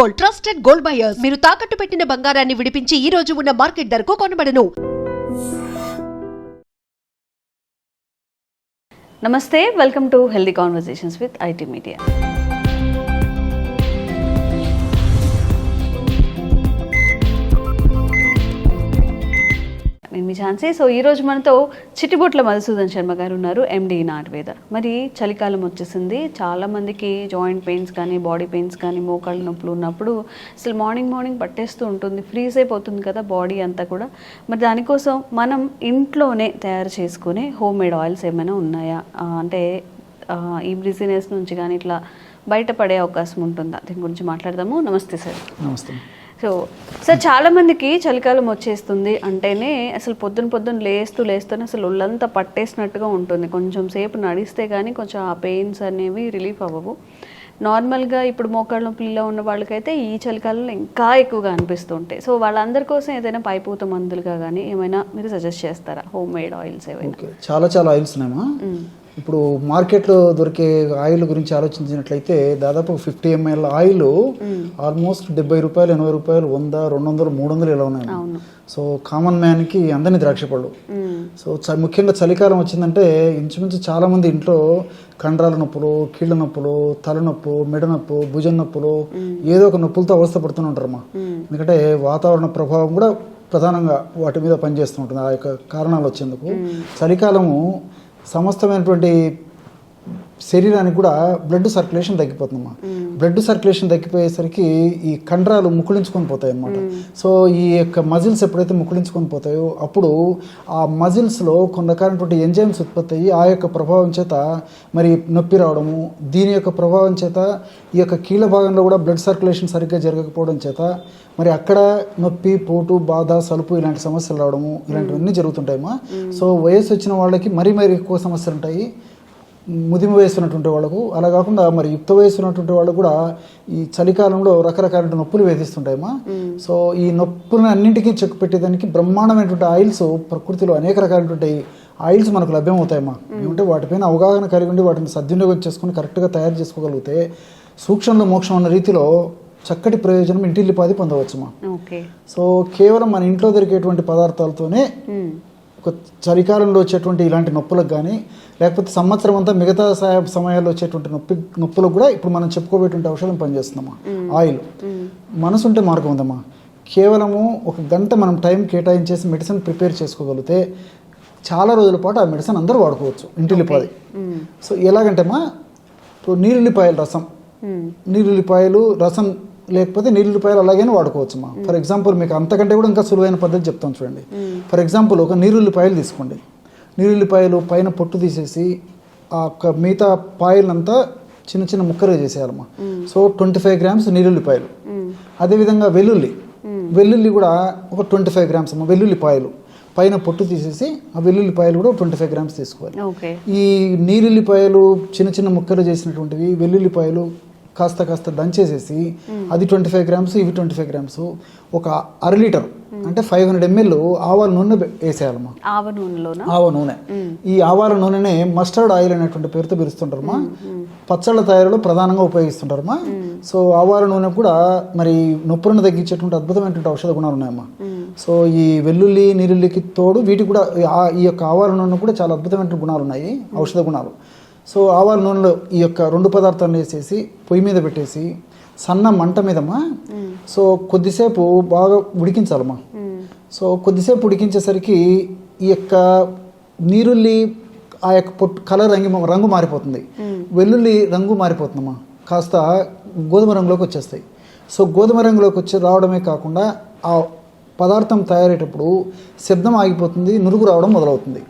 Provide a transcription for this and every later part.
Gold trusted gold buyers. మీరు తాకట్టు పెట్టిన బంగారాన్ని విడిపించి ఈ రోజు ఉన్న మార్కెట్ ధరకు కొనబడను. నమస్తే welcome to healthy conversations with IT media me Jhansi. So ఈరోజు మనతో చిట్టిబొట్ల మధుసూదన్ శర్మ గారు ఉన్నారు ఎండి ఆయుర్వేద మరి చలికాలం వచ్చేసింది. చాలామందికి జాయింట్ పెయిన్స్ కానీ బాడీ పెయిన్స్ కానీ మోకాళ్ళ నొప్పులు ఉన్నప్పుడు అసలు మార్నింగ్ మార్నింగ్ పట్టేస్తూ ఉంటుంది. ఫ్రీజ్ అయిపోతుంది కదా బాడీ అంతా కూడా. మరి దానికోసం మనం ఇంట్లోనే తయారు చేసుకునే హోమ్ మేడ్ ఆయిల్స్ ఏమైనా ఉన్నాయా? అంటే ఈ బిజినెస్ నుంచి కానీ ఇట్లా బయటపడే అవకాశం ఉంటుందా? దీని గురించి మాట్లాడదాము. నమస్తే సార్. నమస్తే. సో సార్ చాలా మందికి చలికాలం వచ్చేస్తుంది అంటేనే అసలు పొద్దున పొద్దున లేస్తూ లేస్తూనే అసలు ఒళ్ళంతా పట్టేసినట్టుగా ఉంటుంది. కొంచెం సేపు నడిస్తే కానీ కొంచెం ఆ పెయిన్స్ అనేవి రిలీఫ్ అవ్వవు. నార్మల్గా ఇప్పుడు మోకాళ్ళ నొప్పుల్లో ఉన్న వాళ్ళకైతే ఈ చలికాలంలో ఇంకా ఎక్కువగా అనిపిస్తూ ఉంటాయి సో వాళ్ళందరి కోసం ఏదైనా పైపూత మందులుగా కానీ ఏమైనా మీరు సజెస్ట్ చేస్తారా? హోమ్ మేడ్ ఆయిల్స్ ఏవైనా? ఓకే. చాలా చాలా ఆయిల్స్ ఉన్నాయమ్మా. ఇప్పుడు మార్కెట్లో దొరికే ఆయిల్ గురించి ఆలోచించినట్లయితే దాదాపు ఫిఫ్టీ ఎంఎల్ ఆయిల్ ఆల్మోస్ట్ డెబ్బై రూపాయలు ఎనభై రూపాయలు వంద రెండు వందలు మూడు వందలు ఇలా ఉన్నాయి సో కామన్ మ్యాన్కి అందని ద్రాక్ష పళ్ళు. సో ముఖ్యంగా చలికాలం వచ్చిందంటే ఇంచుమించు చాలా మంది ఇంట్లో కండరాల నొప్పులు కీళ్ళ నొప్పులు తలనొప్పు మెడ నొప్పు భుజం నొప్పులు ఏదో ఒక నొప్పులతో అవస్థ పడుతూనే ఉంటారమ్మా ఎందుకంటే వాతావరణ ప్రభావం కూడా ప్రధానంగా వాటి మీద పనిచేస్తూ ఉంటుంది. ఆ యొక్క కారణాలు వచ్చేందుకు. చలికాలము సమస్తమైనటువంటి శరీరానికి కూడా బ్లడ్ సర్క్యులేషన్ తగ్గిపోతుందమ్మా. బ్లడ్ సర్క్యులేషన్ తగ్గిపోయేసరికి ఈ కండరాలు ముకుళించుకొని పోతాయి అన్నమాట. సో ఈ యొక్క మజిల్స్ ఎప్పుడైతే ముకుళించుకొని పోతాయో అప్పుడు ఆ మజిల్స్లో కొన్ని రకాలైనటువంటి ఎంజైమ్స్ ఉత్పత్తి అయ్యి ఆ యొక్క ప్రభావం చేత మరి నొప్పి రావడము దీని యొక్క ప్రభావం చేత ఈ యొక్క కీళ్ళ భాగంలో కూడా బ్లడ్ సర్క్యులేషన్ సరిగ్గా జరగకపోవడం చేత మరి అక్కడ నొప్పి పోటు బాధ సలుపు ఇలాంటి సమస్యలు రావడము ఇలాంటివన్నీ జరుగుతుంటాయమ్మా. సో వయసు వచ్చిన వాళ్ళకి మరీ మరీ ఎక్కువ సమస్యలు ఉంటాయి ముదిమ వయసు ఉన్నటువంటి వాళ్ళకు అలా కాకుండా మరి యుక్త వయసు ఉన్నటువంటి వాళ్ళు కూడా ఈ చలికాలంలో రకరకాల నొప్పులు వేధిస్తుంటాయమ్మా. సో ఈ నొప్పులను అన్నింటికీ చెక్ పెట్టేదానికి బ్రహ్మాండమైనటువంటి ఆయిల్స్ ప్రకృతిలో అనేక రకాలైనటువంటి ఆయిల్స్ మనకు లభ్యమవుతాయమ్మా. ఏమంటే వాటిపైన అవగాహన కలిగి ఉండి వాటిని సద్వినియోగం చేసుకుని కరెక్ట్గా తయారు చేసుకోగలిగితే సూక్ష్మంలో మోక్షం అన్న రీతిలో చక్కటి ప్రయోజనం ఇంటిల్లిపాది పొందవచ్చుమా. ఓకే. సో కేవలం మన ఇంట్లో దొరికేటువంటి పదార్థాలతోనే. ఒక చలికాలంలో వచ్చేటువంటి ఇలాంటి నొప్పులకు కానీ లేకపోతే సంవత్సరం అంతా మిగతా సమయాల్లో వచ్చేటువంటి నొప్పి నొప్పులకు కూడా ఇప్పుడు మనం చెప్పుకోబేటువంటి ఔషధం పనిచేస్తుందమ్మా ఆయిల్. మనసు ఉంటే మార్గం ఉందమ్మా. కేవలము ఒక గంట మనం టైం కేటాయించేసి మెడిసిన్ ప్రిపేర్ చేసుకోగలిగితే చాలా రోజుల పాటు ఆ మెడిసిన్ అందరూ వాడుకోవచ్చు ఇంటిల్లిపాది. సో ఎలాగంటేమా ఇప్పుడు నీరుల్లిపాయల రసం. నీరుల్లిపాయలు రసం లేకపోతే నీరుల్లిపాయలు అలాగైనా వాడుకోవచ్చు మా ఫర్ ఎగ్జాంపుల్ మీకు అంతకంటే కూడా ఇంకా సులువైన పద్ధతి చెప్తాను చూడండి. ఫర్ ఎగ్జాంపుల్ ఒక నీరుల్లిపాయలు తీసుకోండి. నీరుల్లిపాయలు పైన పొట్టు తీసేసి ఆ యొక్క మిగతా పాయలంతా చిన్న చిన్న ముక్కలుగా చేసేయాలమ్మా. సో ట్వంటీ ఫైవ్ గ్రామ్స్ నీరుల్లిపాయలు. అదేవిధంగా వెల్లుల్లి. వెల్లుల్లి కూడా ఒక ట్వంటీ ఫైవ్ గ్రామ్స్ అమ్మ వెల్లుల్లిపాయలు పైన పొట్టు తీసేసి ఆ వెల్లుల్లిపాయలు కూడా ట్వంటీ ఫైవ్ గ్రామ్స్ తీసుకోవాలి. ఈ నీరుల్లిపాయలు చిన్న చిన్న ముక్కలు చేసినటువంటివి వెల్లుల్లిపాయలు కాస్త కాస్త దంచేసేసి అది ట్వంటీ ఫైవ్ గ్రామ్స్ ఇవి ట్వంటీ ఫైవ్ గ్రామ్స్ ఒక అర లీటర్ అంటే ఫైవ్ హండ్రెడ్ ఎంఎల్ ఆవాల నూనె వేసేయాలమ్మా. ఆవ నూనె. ఈ ఆవాల నూనెనే మస్టర్డ్ ఆయిల్ అనేటువంటి పేరుతో పిలుస్తుంటారమ్మా. పచ్చళ్ళ తయారీలో ప్రధానంగా ఉపయోగిస్తుంటారమ్మా. సో ఆవాల నూనె కూడా మరి నొప్పులను తగ్గించేటువంటి అద్భుతమైనటువంటి ఔషధ గుణాలు ఉన్నాయమ్మా. సో ఈ వెల్లుల్లి నీరుల్లికి తోడు వీటికి కూడా ఈ యొక్క ఆవాల నూనె కూడా చాలా అద్భుతమైన గుణాలు ఉన్నాయి ఔషధ గుణాలు. సో ఆవాల నూనెలో ఈ యొక్క రెండు పదార్థాలు వేసేసి పొయ్యి మీద పెట్టేసి సన్న మంట మీదమ్మా. సో కొద్దిసేపు బాగా ఉడికించాలమ్మా. సో కొద్దిసేపు ఉడికించేసరికి ఈ యొక్క నీరుల్లి ఆ యొక్క పొట్టు కలర్ రంగు రంగు మారిపోతుంది. వెల్లుల్లి రంగు మారిపోతుందమ్మా. కాస్త గోధుమ రంగులోకి వచ్చేస్తాయి. సో గోధుమ రంగులోకి వచ్చి రావడమే కాకుండా ఆ పదార్థం తయారయ్యేటప్పుడు శబ్దం ఆగిపోతుంది నురుగు రావడం మొదలవుతుంది.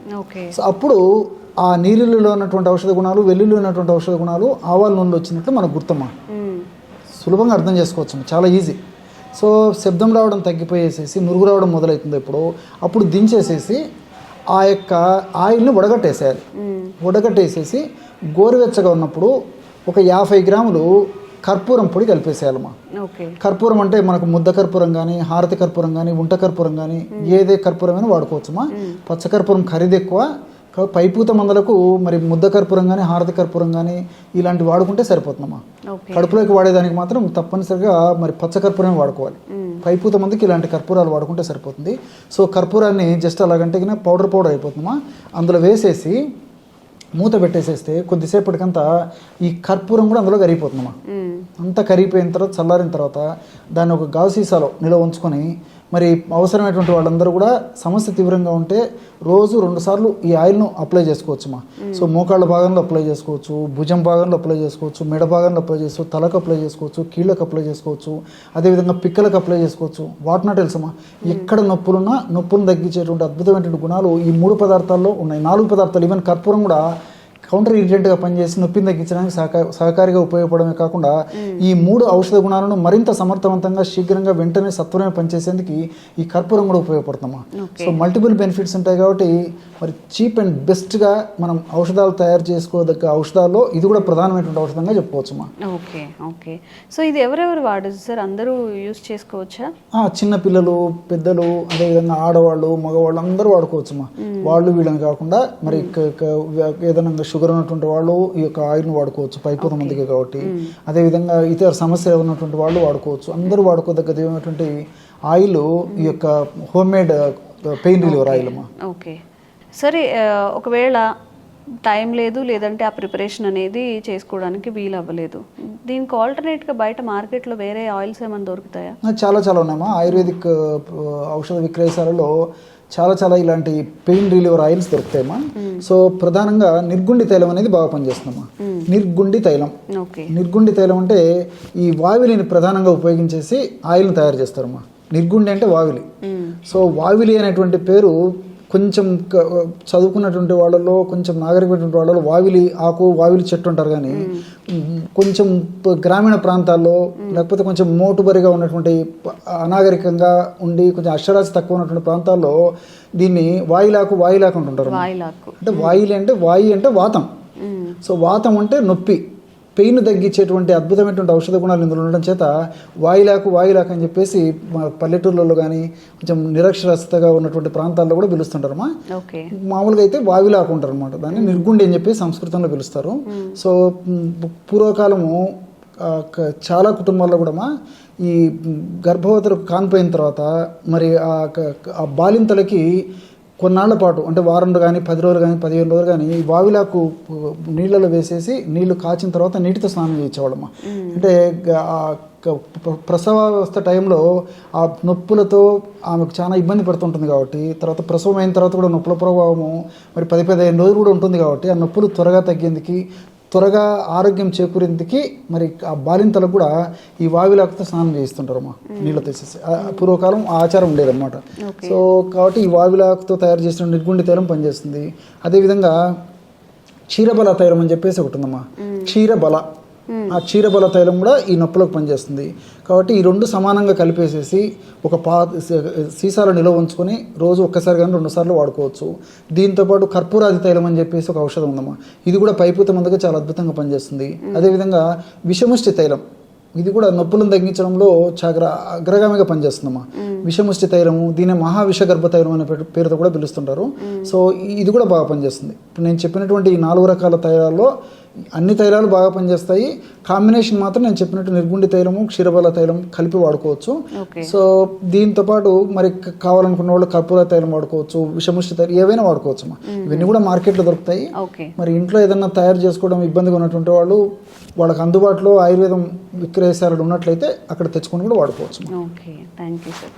సో అప్పుడు ఆ నీళ్ళలో ఉన్నటువంటి ఔషధ గుణాలు వెల్లుల్లి ఉన్నటువంటి ఔషధ గుణాలు ఆవాల నూనెలో వచ్చినట్లు మనకు గుర్తమ్మా. మ్మ్. సులభంగా అర్థం చేసుకోవచ్చు. చాలా ఈజీ. సో శబ్దం రావడం తగ్గిపోయేసేసి నురుగు రావడం మొదలవుతుంది ఇప్పుడు అప్పుడు దించేసేసి ఆ యొక్క ఆయిల్ని వడగట్టేసేయాలి. వడగట్టేసేసి గోరువెచ్చగా ఉన్నప్పుడు ఒక యాభై గ్రాములు కర్పూరం పొడి కలిపేసేయాలమ్మా. కర్పూరం అంటే మనకు ముద్ద కర్పూరం కానీ హారతి కర్పూరం కానీ ఉంట కర్పూరం కానీ ఏదే కర్పూరమైనా వాడుకోవచ్చుమా. పచ్చ కర్పూరం ఖరీదు ఎక్కువ పైపూత మందులకు మరి ముద్ద కర్పూరం కానీ హారతి కర్పూరం కానీ ఇలాంటివి వాడుకుంటే సరిపోతుందమ్మా. కడుపులోకి వాడేదానికి మాత్రం తప్పనిసరిగా మరి పచ్చ కర్పూరం వాడుకోవాలి. పైపూత మందికి ఇలాంటి కర్పూరాలు వాడుకుంటే సరిపోతుంది. సో కర్పూరాన్ని జస్ట్ అలాగంటే కింద పౌడర్ పౌడర్ అయిపోతుందమ్మా. అందులో వేసేసి మూత పెట్టేసేస్తే కొద్దిసేపటికంతా ఈ కర్పూరం కూడా అందులో కరిగిపోతుందమ్మా. మ్మ్. అంతా కరిగిపోయిన తర్వాత చల్లారిన తర్వాత దాన్ని ఒక గాజు సీసాలో నిల్వ ఉంచుకొని మరి అవసరమైనటువంటి వాళ్ళందరూ కూడా సమస్య తీవ్రంగా ఉంటే రోజు రెండు సార్లు ఈ ఆయిల్ను అప్లై చేసుకోవచ్చు మా సో మోకాళ్ళ భాగంలో అప్లై చేసుకోవచ్చు భుజం భాగంలో అప్లై చేసుకోవచ్చు మెడ భాగంలో అప్లై చేసుకోవచ్చు తలకు అప్లై చేసుకోవచ్చు కీళ్ళకు అప్లై చేసుకోవచ్చు అదేవిధంగా పిక్కలకు అప్లై చేసుకోవచ్చు. వాట్ నాట్ తెలుసమ్మా ఎక్కడ నొప్పులున్నా నొప్పులను తగ్గించేటువంటి అద్భుతమైనటువంటి గుణాలు ఈ మూడు పదార్థాల్లో ఉన్నాయి. నాలుగు పదార్థాలు ఈవెన్ కర్పూరం కూడా కౌంటర్ ఇరిటెంట్గా పనిచేసి నొప్పిని తగ్గించడానికి సహకార సహకారిగా ఉపయోగపడమే కాకుండా ఈ మూడు ఔషధ గుణాలను మరింత సమర్థవంతంగా శీఘ్రంగా వెంటనే సత్వరమే పనిచేసేందుకు ఈ కర్పూరం కూడా ఉపయోగపడుతుందమ్మా. సో మల్టిపుల్ బెనిఫిట్స్ ఉంటాయి కాబట్టి మరి చీప్ అండ్ బెస్ట్గా మనం ఔషధాలు తయారు చేసుకోదగ్గ ఔషధాల్లో ఇది కూడా ప్రధానమైనటువంటి ఔషధంగా చెప్పుకోవచ్చమ్మా ఓకే ఓకే. సో ఇది ఎవరెవరు వాడచ్చు సార్? అందరూ యూస్ చేసుకోవచ్చా? ఆ, చిన్న పిల్లలు పెద్దలు అదేవిధంగా ఆడవాళ్ళు మగవాళ్ళు అందరూ వాడుకోవచ్చమ్మా వాళ్ళు వీళ్ళని కాకుండా మరి ఏదైనా షుగర్ ఉన్నటువంటి వాళ్ళు ఈ యొక్క ఆయిల్ని వాడుకోవచ్చు పైపోత మందికి కాబట్టి. అదేవిధంగా ఇతర సమస్య ఉన్నటువంటి వాళ్ళు వాడుకోవచ్చు. అందరూ వాడుకోదగ్గది ఏమైనటువంటి ఆయిల్ ఈ యొక్క home made pain reliever oil అమ్మా. ఓకే. సరే ఒకవేళ టైం లేదు లేదంటే ఆ ప్రిపరేషన్ అనేది చేసుకోవడానికి వీలు అవ్వలేదు దీనికి ఆల్టర్నేట్గా బయట మార్కెట్లో వేరే ఆయిల్స్ ఏమైనా దొరుకుతాయా? చాలా చాలా ఉన్నాయమ్మా. ఆయుర్వేదిక్ ఔషధ విక్రయశాలలో చాలా చాలా ఇలాంటి పెయిన్ రిలీవర్ ఆయిల్స్ దొరుకుతాయమ్మా. సో ప్రధానంగా నిర్గుండి తైలం అనేది బాగా పనిచేస్తుందమ్మా. నిర్గుండి తైలం. నిర్గుండి తైలం అంటే ఈ వావిలిని ప్రధానంగా ఉపయోగించేసి ఆయిల్ని తయారు చేస్తారమ్మా. నిర్గుండి అంటే వావిలి సో వావిలి అనేటువంటి పేరు కొంచెం చదువుకున్నటువంటి వాళ్ళలో కొంచెం నాగరికమైనటువంటి వాళ్ళలో వావిలి ఆకు వావిలి చెట్టు అంటారు కానీ కొంచెం గ్రామీణ ప్రాంతాల్లో లేకపోతే కొంచెం మోటుబరిగా ఉన్నటువంటి అనాగరికంగా ఉండి కొంచెం అక్షరాస్యత తక్కువ ఉన్నటువంటి ప్రాంతాల్లో దీన్ని వాయిలాకు వాయిలాకు అంటుంటారు అంటే వాయిలి అంటే వాయి అంటే వాతం. సో వాతం అంటే నొప్పి. పెయిన్ తగ్గించేటువంటి అద్భుతమైనటువంటి ఔషధ గుణాలు ఇందులో ఉండడం చేత వాయిలాకు వాయిలాకు అని చెప్పేసి మా పల్లెటూర్లలో కానీ కొంచెం నిరక్షరాస్యతగా ఉన్నటువంటి ప్రాంతాల్లో కూడా పిలుస్తుంటారమ్మా. ఓకే. మామూలుగా అయితే వావిలాకు ఉంటారు అనమాట దాన్ని నిర్గుండి అని చెప్పి సంస్కృతంలో పిలుస్తారు. సో మ్, పూర్వకాలము చాలా కుటుంబాల్లో కూడా మా ఈ మ్, గర్భవతులకు కానిపోయిన తర్వాత మరి ఆ బాలింతలకి కొన్నాళ్ళ పాటు అంటే వారం కానీ పది రోజులు కానీ పదిహేను రోజులు కానీ ఈ వావిలాకు పు- నీళ్ళలో వేసేసి నీళ్ళు కాచిన తర్వాత నీటితో స్నానం చేయించేవాళ్ళమ్మ అంటే గ- ఆ క- ప్ర- ప్రసవావస్థ టైంలో ఆ నొప్పులతో ఆమెకు చాలా ఇబ్బంది పడుతుంటుంది కాబట్టి తర్వాత ప్రసవం అయిన తర్వాత కూడా నొప్పుల ప్రభావము మరి పది పదిహేను రోజులు కూడా ఉంటుంది కాబట్టి ఆ నొప్పులు త్వరగా తగ్గేందుకు త్వరగా ఆరోగ్యం చేకూరేందుకు మరి ఆ బాలింతలకు కూడా ఈ వావిలాకుతో స్నానం చేయిస్తుంటారమ్మా నీళ్ళు తీసేసి పూర్వకాలం ఆ ఆచారం ఉండేదన్నమాట. సో కాబట్టి ఈ వావిలాకుతో తయారు చేసిన నిర్గుండి తైలం పనిచేస్తుంది. అదేవిధంగా క్షీరబల తైలం అని చెప్పేసి ఒకటి ఉందమ్మా క్షీరబల. ఆ క్షీరబల తైలం కూడా ఈ నొప్పులకు పనిచేస్తుంది. కాబట్టి ఈ రెండు సమానంగా కలిపేసేసి ఒక పా సీసాలో నిల్వ ఉంచుకొని రోజు ఒక్కసారి కానీ రెండు సార్లు వాడుకోవచ్చు. దీంతోపాటు కర్పూరాది తైలం అని చెప్పేసి ఒక ఔషధం ఉందమ్మా. ఇది కూడా పైపూత మందుగా చాలా అద్భుతంగా పనిచేస్తుంది. అదేవిధంగా విషముష్టి తైలం. ఇది కూడా నొప్పులను తగ్గించడంలో చాగ్ర అగ్రగామిగా పనిచేస్తుందమ్మా. విషముష్టి తైలము దీని మహావిషగర్భ తైలం అనే పేరు- పేరుతో కూడా పిలుస్తుంటారు. సో ఇది కూడా బాగా పనిచేస్తుంది. ఇప్పుడు నేను చెప్పినటువంటి ఈ నాలుగు రకాల తైలాల్లో అన్ని తైలాలు బాగా పనిచేస్తాయి. కాంబినేషన్ మాత్రం నేను చెప్పినట్టు నిర్గుండి తైలము క్షీరబల తైలం కలిపి వాడుకోవచ్చు. సో దీంతో పాటు మరి కావాలనుకున్న వాళ్ళు కర్పూర తైలం వాడుకోవచ్చు విషముష్టి తైలం ఏవైనా వాడుకోవచ్చు ఇవన్నీ కూడా మార్కెట్లో దొరుకుతాయి. మరి ఇంట్లో ఏదైనా తయారు చేసుకోవడం ఇబ్బందిగా ఉన్నటువంటి వాళ్ళు వాళ్ళకి అందుబాటులో ఆయుర్వేదం విక్రయశాలలు ఉన్నట్లయితే అక్కడ తెచ్చుకొని కూడా వాడుకోవచ్చు ఓకే. Thank you sir.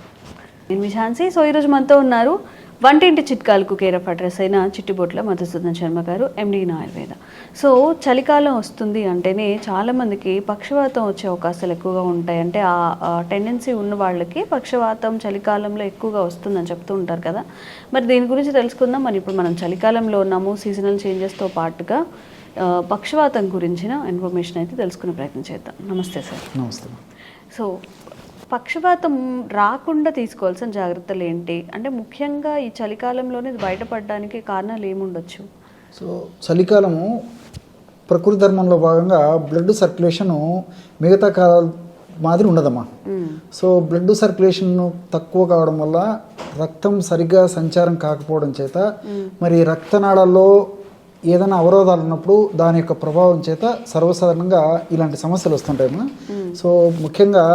నేను మీ ఝాన్సీ. సో ఈరోజు మనతో ఉన్నారు వంటింటి చిట్కాలకు కేర్ ఆఫ్ అడ్రస్ అయిన చిట్టిబొట్ల మధుసూదన్ శర్మ గారు ఎండి ఆయుర్వేద సో చలికాలం వస్తుంది అంటేనే చాలామందికి పక్షవాతం వచ్చే అవకాశాలు ఎక్కువగా ఉంటాయి. అంటే ఆ టెండెన్సీ ఉన్న వాళ్ళకి పక్షవాతం చలికాలంలో ఎక్కువగా వస్తుందని చెప్తూ ఉంటారు కదా. మరి దీని గురించి తెలుసుకుందాం. మరి ఇప్పుడు మనం చలికాలంలో ఉన్నాము సీజనల్ చేంజెస్తో పాటుగా పక్షవాతం గురించిన ఇన్ఫర్మేషన్ అయితే తెలుసుకునే ప్రయత్నం చేద్దాం. నమస్తే సార్. నమస్తే. సో పక్షపాతం రాకుండా తీసుకోవాల్సిన జాగ్రత్తలు ఏంటి? అంటే ముఖ్యంగా ఈ చలికాలంలోనే బయటపడడానికి కారణాలు ఏముండొచ్చు? సో చలికాలము ప్రకృతి ధర్మంలో భాగంగా బ్లడ్ సర్క్యులేషను మిగతా కాలాల మాదిరి ఉండదమ్మా. సో బ్లడ్ సర్క్యులేషన్ తక్కువ కావడం వల్ల రక్తం సరిగ్గా సంచారం కాకపోవడం చేత మరి రక్తనాళాల్లో ఏదైనా అవరోధాలు ఉన్నప్పుడు దాని యొక్క ప్రభావం చేత సర్వసాధారణంగా ఇలాంటి సమస్యలు వస్తుంటాయమ్మా. సో ముఖ్యంగా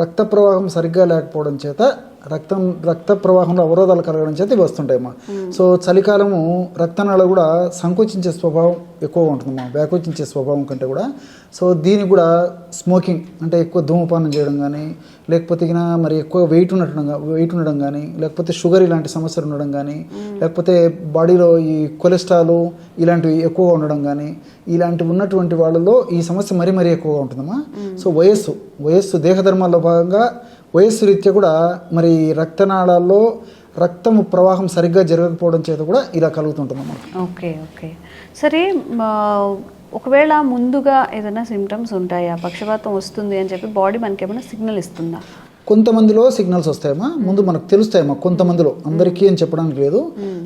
రక్త ప్రవాహం సరిగ్గా లేకపోవడం చేత రక్తం రక్త ప్రవాహంలో అవరోధాలు కలగడం చేత ఇవి వస్తుంటాయమ్మా. సో చలికాలము రక్తనాళాలు కూడా సంకోచించే స్వభావం ఎక్కువగా ఉంటుందమ్మా. వ్యాకోచించే స్వభావం కంటే కూడా సో దీనికి కూడా స్మోకింగ్ అంటే ఎక్కువ ధూమపానం చేయడం కానీ లేకపోతే ఇక మరి ఎక్కువ వెయిట్ ఉండటం వెయిట్ ఉండడం కానీ లేకపోతే షుగర్ ఇలాంటి సమస్యలు ఉండడం కానీ లేకపోతే బాడీలో ఈ కొలెస్ట్రాల్ ఇలాంటివి ఎక్కువగా ఉండడం కానీ ఇలాంటివి ఉన్నటువంటి వాళ్ళలో ఈ సమస్య మరీ మరీ ఎక్కువగా ఉంటుందమ్మా. సో వయస్సు వయస్సు దేహధర్మాల్లో భాగంగా వయస్సు రీత్యా కూడా మరి రక్తనాళాల్లో రక్తము ప్రవాహం సరిగ్గా జరగకపోవడం చేత కూడా ఇలా కలుగుతుంటుందమ్మా. Okay okay. సరే ఒకవేళ ముందుగా ఏదైనా సిమ్టమ్స్ ఉంటాయా? పక్షవాతం వస్తుంది అని చెప్పి బాడీ మనకి ఏమైనా సిగ్నల్ ఇస్తుందా? కొంతమందిలో సిగ్నల్స్ వస్తాయమ్మా. ముందు మనకు తెలుస్తాయమ్మా కొంతమందిలో. అందరికీ అని చెప్పడానికి లేదు.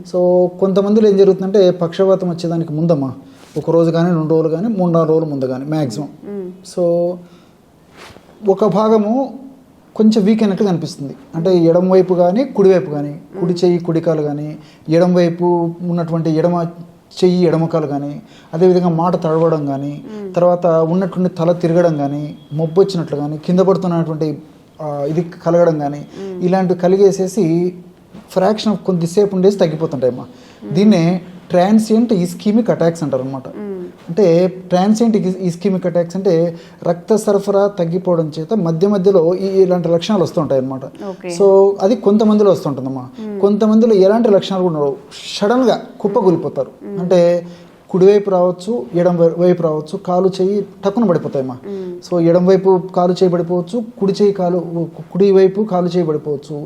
సో కొంతమందిలో ఏం జరుగుతుందంటే పక్షవాతం వచ్చేదానికి ముందమ్మా. ఒక రోజు కానీ రెండు రోజులు కానీ మూడు నాలుగు రోజులు ముందు కానీ మ్యాక్సిమం సో ఒక భాగము కొంచెం వీక్ అయినట్టుగా అనిపిస్తుంది అంటే ఎడమ వైపు కానీ కుడివైపు కానీ కుడి చెయ్యి కుడికాలు కానీ ఎడమ వైపు ఉన్నటువంటి ఎడమ చెయ్యి ఎడమకాలు కానీ అదేవిధంగా మాట తడవడం కానీ తర్వాత ఉన్నటువంటి తల తిరగడం కానీ మొబ్బు వచ్చినట్లు కానీ కింద పడుతున్నటువంటి ఇది కలగడం కానీ ఇలాంటివి కలిగేసేసి ఫ్రాక్షన్ ఆఫ్ కొద్దిసేపు ఉండేసి తగ్గిపోతుంటాయమ్మా. దీన్నే ట్రాన్సియంట్ ఇస్కీమిక్ అటాక్స్ అంటారు అనమాట అంటే ట్రాన్సియంట్ ఇస్కీమిక్ అటాక్స్ అంటే రక్త సరఫరా తగ్గిపోవడం చేత మధ్య మధ్యలో ఈ ఇలాంటి లక్షణాలు వస్తుంటాయి అనమాట సో అది కొంతమందిలో వస్తుంటుందమ్మా. కొంతమందిలో ఎలాంటి లక్షణాలు కూడా ఉండవు. సడన్గా కుప్పగూలిపోతారు అంటే కుడివైపు రావచ్చు ఎడం వైపు రావచ్చు కాలు చెయ్యి టక్కున పడిపోతాయమ్మా. సో ఎడం వైపు కాలు చేయి పడిపోవచ్చు కుడి చేయి కాలు కుడి వైపు కాలు చేయి పడిపోవచ్చు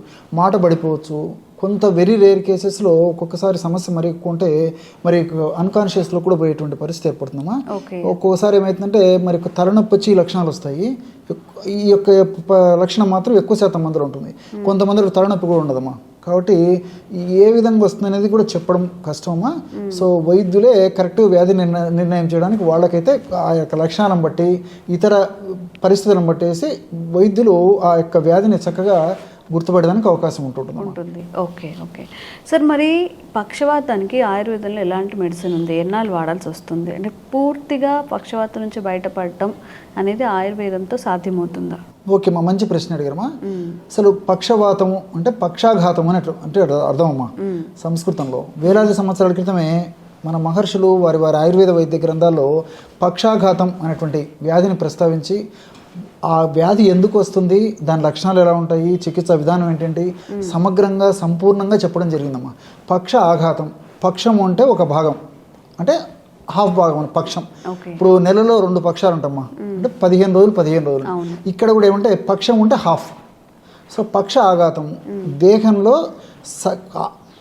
మాట పడిపోవచ్చు. కొంత వెరీ రేర్ కేసెస్లో ఒక్కొక్కసారి సమస్య మరి ఎక్కువ ఉంటే మరి అన్కాన్షియస్లో కూడా పోయేటువంటి పరిస్థితి ఏర్పడుతుందమ్మా. ఒక్కోసారి ఏమవుతుందంటే మరి తలనొప్పి వచ్చి లక్షణాలు వస్తాయి. ఈ యొక్క లక్షణం మాత్రం ఎక్కువ శాతం మందిలో ఉంటుంది. కొంతమందిలో తలనొప్పి కూడా ఉండదమ్మా. కాబట్టి ఏ విధంగా వస్తుంది అనేది కూడా చెప్పడం కష్టమమ్మా. సో వైద్యులే కరెక్ట్ వ్యాధి నిర్ణ- నిర్ణయం చేయడానికి వాళ్ళకైతే ఆ యొక్క లక్షణాలను బట్టి ఇతర పరిస్థితులను బట్టేసి వైద్యులు ఆ యొక్క వ్యాధిని చక్కగా గుర్తుపడడానికి అవకాశం ఉంటుంటుంది ఉంటుంది. Okay okay. సార్ మరి పక్షవాతానికి ఆయుర్వేదంలో ఎలాంటి మెడిసిన్ ఉంది? ఎన్నాళ్ళు వాడాల్సి వస్తుంది? అంటే పూర్తిగా పక్షవాతం నుంచి బయటపడటం అనేది ఆయుర్వేదంతో సాధ్యమవుతుందా? ఓకే మా మంచి ప్రశ్న అడిగారమ్మా అసలు పక్షవాతము అంటే పక్షాఘాతం అని అంటే అర్థం- అర్థమమ్మా. సంస్కృతంలో. వేలాది సంవత్సరాల క్రితమే మన మహర్షులు వారి వారి ఆయుర్వేద వైద్య గ్రంథాల్లో పక్షాఘాతం అనేటువంటి వ్యాధిని ప్రస్తావించి ఆ వ్యాధి ఎందుకు వస్తుంది? దాని లక్షణాలు ఎలా ఉంటాయి? చికిత్స విధానం ఏంటంటి సమగ్రంగా సంపూర్ణంగా చెప్పడం జరిగిందమ్మా. పక్ష ఆఘాతం. పక్షము అంటే ఒక భాగం. అంటే హాఫ్ భాగం పక్షం. ఇప్పుడు నెలలో రెండు పక్షాలు ఉంటామ్మా అంటే పదిహేను రోజులు పదిహేను రోజులు. ఇక్కడ కూడా ఏమంటే పక్షం ఉంటే హాఫ్. సో పక్ష ఆఘాతం. దేహంలో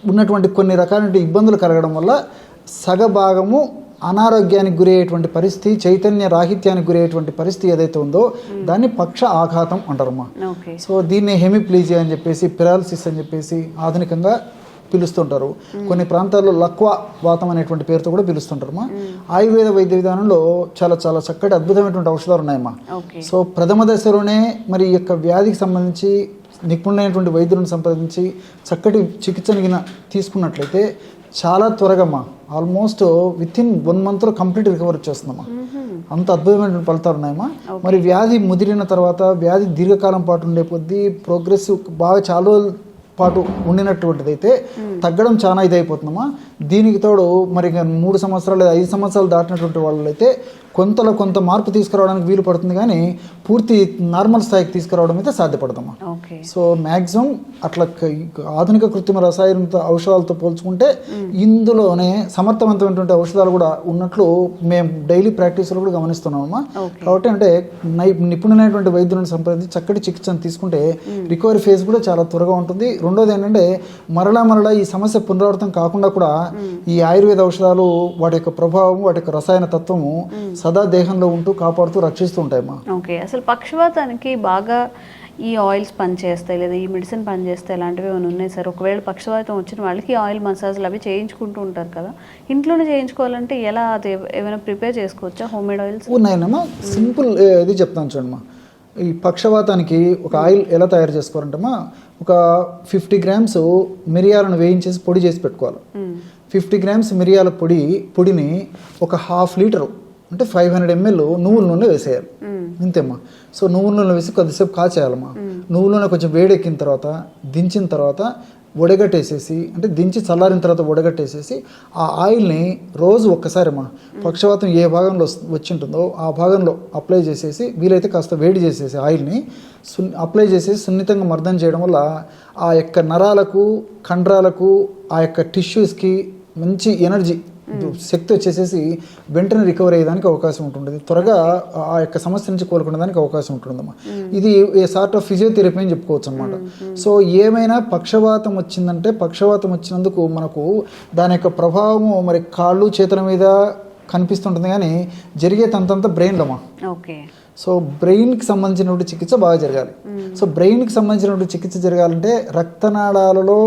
ఉన్నటువంటి కొన్ని రకాల ఇబ్బందులు కలగడం వల్ల సగభాగము అనారోగ్యానికి గురయ్యేటువంటి పరిస్థితి చైతన్య రాహిత్యానికి గురయ్యేటువంటి పరిస్థితి ఏదైతే ఉందో దాన్ని పక్ష ఆఘాతం అంటారమ్మా. సో దీన్ని హెమిప్లీజియా అని చెప్పేసి పిరాలసిస్ అని చెప్పేసి ఆధునికంగా పిలుస్తుంటారు. కొన్ని ప్రాంతాల్లో లక్వా వాతం అనేటువంటి పేరుతో కూడా పిలుస్తుంటారమ్మా. ఆయుర్వేద వైద్య విధానంలో చాలా చాలా చక్కటి అద్భుతమైనటువంటి ఔషధాలు ఉన్నాయమ్మా. సో ప్రథమ దశలోనే మరి ఈ యొక్క వ్యాధికి సంబంధించి నిపుణులైనటువంటి వైద్యులను సంప్రదించి చక్కటి చికిత్సను గిన తీసుకున్నట్లయితే చాలా త్వరగమ్మా. ఆల్మోస్ట్ విత్ ఇన్ వన్ మంత్లో కంప్లీట్ రికవర్ వచ్చేస్తుందమ్మా. అంత అద్భుతమైనటువంటి ఫలితాలు ఉన్నాయమ్మా. మరి వ్యాధి ముదిరిన తర్వాత వ్యాధి దీర్ఘకాలం పాటు ఉండే కొద్దీ ప్రోగ్రెసివ్ బాగా చాలా పాటు ఉండినటువంటిది అయితే తగ్గడం చాలా ఇదైపోతుందమ్మా. దీనికి తోడు మరి మూడు సంవత్సరాలు లేదా ఐదు సంవత్సరాలు దాటినటువంటి వాళ్ళు అయితే కొంతలో కొంత మార్పు తీసుకురావడానికి వీలు పడుతుంది కానీ పూర్తి నార్మల్ స్థాయికి తీసుకురావడం అయితే సాధ్యపడదమ్మా. సో మ్యాక్సిమం అట్లా ఆధునిక కృత్రిమ రసాయన ఔషధాలతో పోల్చుకుంటే ఇందులోనే సమర్థవంతమైనటువంటి ఔషధాలు కూడా ఉన్నట్లు మేము డైలీ ప్రాక్టీస్లో కూడా గమనిస్తున్నామమ్మా. కాబట్టి అంటే నై నిపుణులైనటువంటి వైద్యులను సంప్రదించి చక్కటి చికిత్సను తీసుకుంటే రికవరీ ఫేజ్ కూడా చాలా త్వరగా ఉంటుంది. రెండోది ఏంటంటే మరలా మరలా ఈ సమస్య పునరావృతం కాకుండా కూడా ఈ ఆయుర్వేద ఔషధాలు వాటి యొక్క ప్రభావం వాటి యొక్క రసాయన తత్వము సదా దేహంలో ఉంటూ కాపాడుతూ రక్షిస్తూ ఉంటాయమ్మా ఓకే అసలు పక్షవాతానికి బాగా ఈ ఆయిల్స్ పనిచేస్తాయి లేదా ఈ మెడిసిన్ పనిచేస్తాయి ఇలాంటివి ఏమైనా ఉన్నాయి సార్? ఒకవేళ పక్షవాతం వచ్చిన వాళ్ళకి ఆయిల్ మసాజ్లు అవి చేయించుకుంటూ ఉంటారు కదా ఇంట్లోనే చేయించుకోవాలంటే ఎలా అది ఏమైనా ప్రిపేర్ చేసుకోవచ్చా? హోమ్ మేడ్ ఆయిల్స్ ఉన్నాయన్నమా సింపుల్ ఇది చెప్తాను చూడమ్మా. ఈ పక్షవాతానికి ఒక ఆయిల్ ఎలా తయారు చేసుకోవాలంటమ్మా ఒక ఫిఫ్టీ గ్రామ్స్ మిరియాలను వేయించేసి పొడి చేసి పెట్టుకోవాలి. ఫిఫ్టీ గ్రామ్స్ మిరియాల పొడి పొడిని ఒక హాఫ్ లీటరు అంటే ఫైవ్ హండ్రెడ్ ఎంఎల్ నువ్వుల నూనె వేసేయాలి. ఇంతేమ్మా. సో నువ్వుల నూనె వేసి కొద్దిసేపు కాచేయాలమ్మా. నువ్వుల నూనె కొంచెం వేడెక్కిన తర్వాత దించిన తర్వాత వడగట్టేసేసి అంటే దించి చల్లారిన తర్వాత వడగట్టేసేసి ఆ ఆయిల్ని రోజు ఒక్కసారి అమ్మా పక్షవాతం ఏ భాగంలో వస్- వచ్చి ఉంటుందో ఆ భాగంలో అప్లై చేసేసి వీలైతే కాస్త వేడి చేసేసి ఆయిల్ని సున్ అప్లై చేసేసి సున్నితంగా మర్దన చేయడం వల్ల ఆ యొక్క నరాలకు కండరాలకు ఆ యొక్క టిష్యూస్కి మంచి ఎనర్జీ శక్తి వచ్చేసేసి వెంటనే రికవర్ అయ్యేదానికి అవకాశం ఉంటుంది త్వరగా ఆ యొక్క సమస్య నుంచి కోలుకునేదానికి అవకాశం ఉంటుందమ్మా. ఇది ఏ సార్ట్ ఆఫ్ ఫిజియోథెరపీ అని చెప్పుకోవచ్చు అనమాట సో ఏమైనా పక్షవాతం వచ్చిందంటే పక్షవాతం వచ్చినందుకు మనకు దాని యొక్క ప్రభావం మరి కాళ్ళు చేతుల మీద కనిపిస్తుంటుంది కానీ జరిగే తంతంతా బ్రెయిన్లోమా ఓకే. సో బ్రెయిన్కి సంబంధించినటువంటి చికిత్స బాగా జరగాలి. సో బ్రెయిన్కి సంబంధించినటువంటి చికిత్స జరగాలంటే రక్తనాళాలలో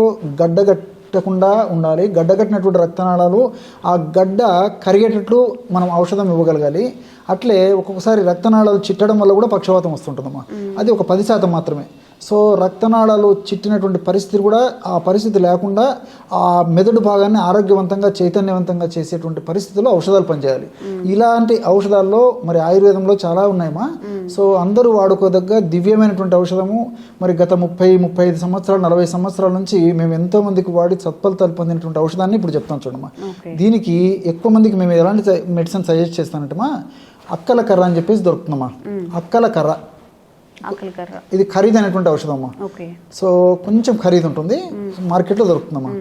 గడ్డగట్టకుండా ఉండాలి. గడ్డగట్టినటువంటి రక్తనాళాలు ఆ గడ్డ కరిగేటట్లు మనం ఔషధం ఇవ్వగలగాలి. అట్లే ఒక్కొక్కసారి రక్తనాళాలు చిట్టడం వల్ల కూడా పక్షవాతం వస్తుంటుందమ్మా. అది ఒక పది శాతం మాత్రమే. సో రక్తనాళాలు చిట్టినటువంటి పరిస్థితి కూడా ఆ పరిస్థితి లేకుండా ఆ మెదడు భాగాన్ని ఆరోగ్యవంతంగా చైతన్యవంతంగా చేసేటువంటి పరిస్థితుల్లో ఔషధాలు పనిచేయాలి. ఇలాంటి ఔషధాల్లో మరి ఆయుర్వేదంలో చాలా ఉన్నాయమ్మా. సో అందరూ వాడుకోదగ్గ దివ్యమైనటువంటి ఔషధము. మరి గత ముప్పై ముప్పై ఐదు సంవత్సరాలు నలభై సంవత్సరాల నుంచి మేము ఎంతో మందికి వాడి సత్ఫలితాలు పొందినటువంటి ఔషధాన్ని ఇప్పుడు చెప్తాను చూడమ్మా. దీనికి ఎక్కువ మందికి మేము ఎలాంటి మెడిసిన్ సజెస్ట్ చేస్తానంటేమా అక్కల కర్ర అని చెప్పేసి దొరుకుతుందమ్మా. అక్కల కర్ర. ఇది ఖరీదైనటువంటి ఔషధం అమ్మా సో కొంచెం ఖరీదు ఉంటుంది మార్కెట్లో దొరుకుతుందమ్మా.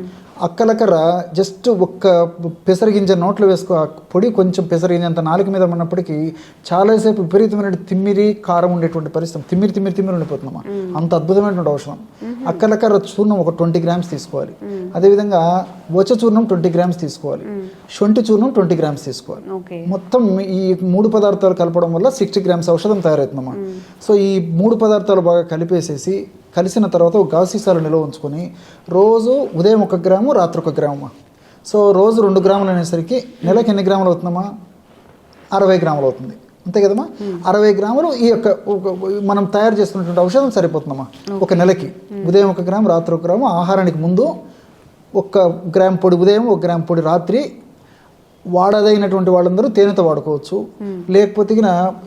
అక్కలకర్ర జస్ట్ ఒక్క పెసరగింజ నోట్లో వేసుకో ఆ పొడి కొంచెం పెసరగింజ నాలుగు మీద ఉన్నప్పటికీ చాలాసేపు విపరీతమైన తిమ్మిరి కారం ఉండేటువంటి పరిస్థితి. తిమ్మిరి తిమ్మిరి తిమ్మిరి ఉండిపోతుందమ్మా. అంత అద్భుతమైనటువంటి ఔషధం. అక్కలకర్ర చూర్ణం ఒక ట్వంటీ గ్రామ్స్ తీసుకోవాలి. అదేవిధంగా వచ చూర్ణం ట్వంటీ గ్రామ్స్ తీసుకోవాలి. శొంఠి చూర్ణం ట్వంటీ గ్రామ్స్ తీసుకోవాలి. మొత్తం ఈ మూడు పదార్థాలు కలపడం వల్ల సిక్స్టీ గ్రామ్స్ ఔషధం తయారవుతుందమ్మా. సో ఈ మూడు పదార్థాలు బాగా కలిపేసేసి కలిసిన తర్వాత ఒక గాజు సీసాలు నిల్వ ఉంచుకొని రోజు ఉదయం ఒక గ్రాము రాత్రి ఒక గ్రామమ్మా సో రోజు రెండు గ్రాములు అనేసరికి నెలకి ఎన్ని గ్రాములు అవుతుందమ్మా? అరవై గ్రాములు అవుతుంది. అంతే కదమ్మా? అరవై గ్రాములు ఈ యొక్క మనం తయారు చేసుకున్నటువంటి ఔషధం సరిపోతుందమ్మా. ఒక నెలకి. ఉదయం ఒక గ్రాము రాత్రి ఒక గ్రాము ఆహారానికి ముందు ఒక గ్రామ్ పొడి ఉదయం ఒక గ్రామ్ పొడి రాత్రి వాడదైనటువంటి వాళ్ళందరూ తేనెతో వాడుకోవచ్చు. లేకపోతే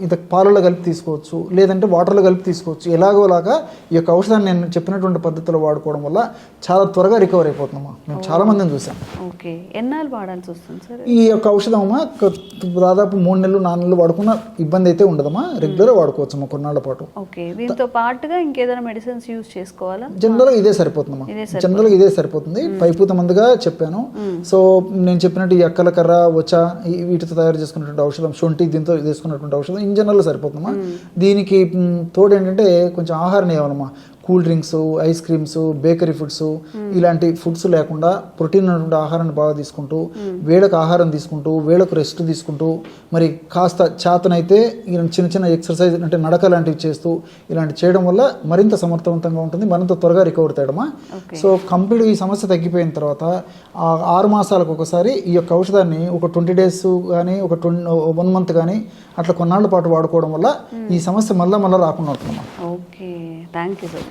ఇది పాలలో కలిపి తీసుకోవచ్చు. లేదంటే వాటర్లో కలిపి తీసుకోవచ్చు. ఎలాగోలాగా ఈ యొక్క ఔషధాన్ని నేను చెప్పినటువంటి పద్ధతిలో వాడుకోవడం వల్ల చాలా త్వరగా రికవర్ అయిపోతున్నామా? మేము చాలా మందిని చూసాం. ఈ యొక్క ఔషధం అమ్మా దాదాపు మూడు నెలలు నాలుగు నెలలు వాడుకున్న ఇబ్బంది అయితే ఉండదమ్మా. రెగ్యులర్ వాడుకోవచ్చు అమ్మా కొన్నాళ్ళ పాటు. దీంతో పాటుగా ఇంకేదైనా మెడిసిన్స్ యూజ్ చేసుకోవాలా? జనరల్గా ఇదే సరిపోతుందమ్మా. ఇదే జనరల్గా ఇదే సరిపోతుంది. పైపూత మందుగా చెప్పాను. సో నేను చెప్పినట్టు ఈ అక్కల కర్ర వచ్చా ఈ- వీటితో తయారు చేసుకున్నటువంటి ఔషధం శొంఠి దీంతో తీసుకున్నటువంటి ఔషధం ఇన్ జనరల్ సరిపోతుందమ్మా. దీనికి తోడు ఏంటంటే కొంచెం ఆహారం ఇవ్వాలమ్మా cool drinks ice creams bakery foods ఇలాంటి ఫుడ్స్ లేకుండా ప్రోటీన్ ఉన్నటువంటి ఆహారాన్ని బాగా తీసుకుంటూ వేళకు ఆహారం తీసుకుంటూ వేళకు రెస్ట్ తీసుకుంటూ మరి కాస్త చేతనైతే చిన్న చిన్న ఎక్సర్సైజ్ అంటే నడక లాంటివి చేస్తూ ఇలాంటి చేయడం వల్ల మరింత సమర్థవంతంగా ఉంటుంది మరింత త్వరగా రికవర్ అవుతాడమ్మా సో కంప్లీట్ ఈ సమస్య తగ్గిపోయిన తర్వాత ఆ ఆరు మాసాలకు ఒకసారి ఈ యొక్క ఔషధాన్ని ఒక ట్వంటీ డేస్ కానీ ఒక ట్వంటీ వన్ మంత్ కానీ అట్లా కొన్నాళ్ళ పాటు వాడుకోవడం వల్ల ఈ సమస్య మళ్ళీ మళ్ళీ రాకుండా ఉంటుందమ్మా. Okay. Thank you sir.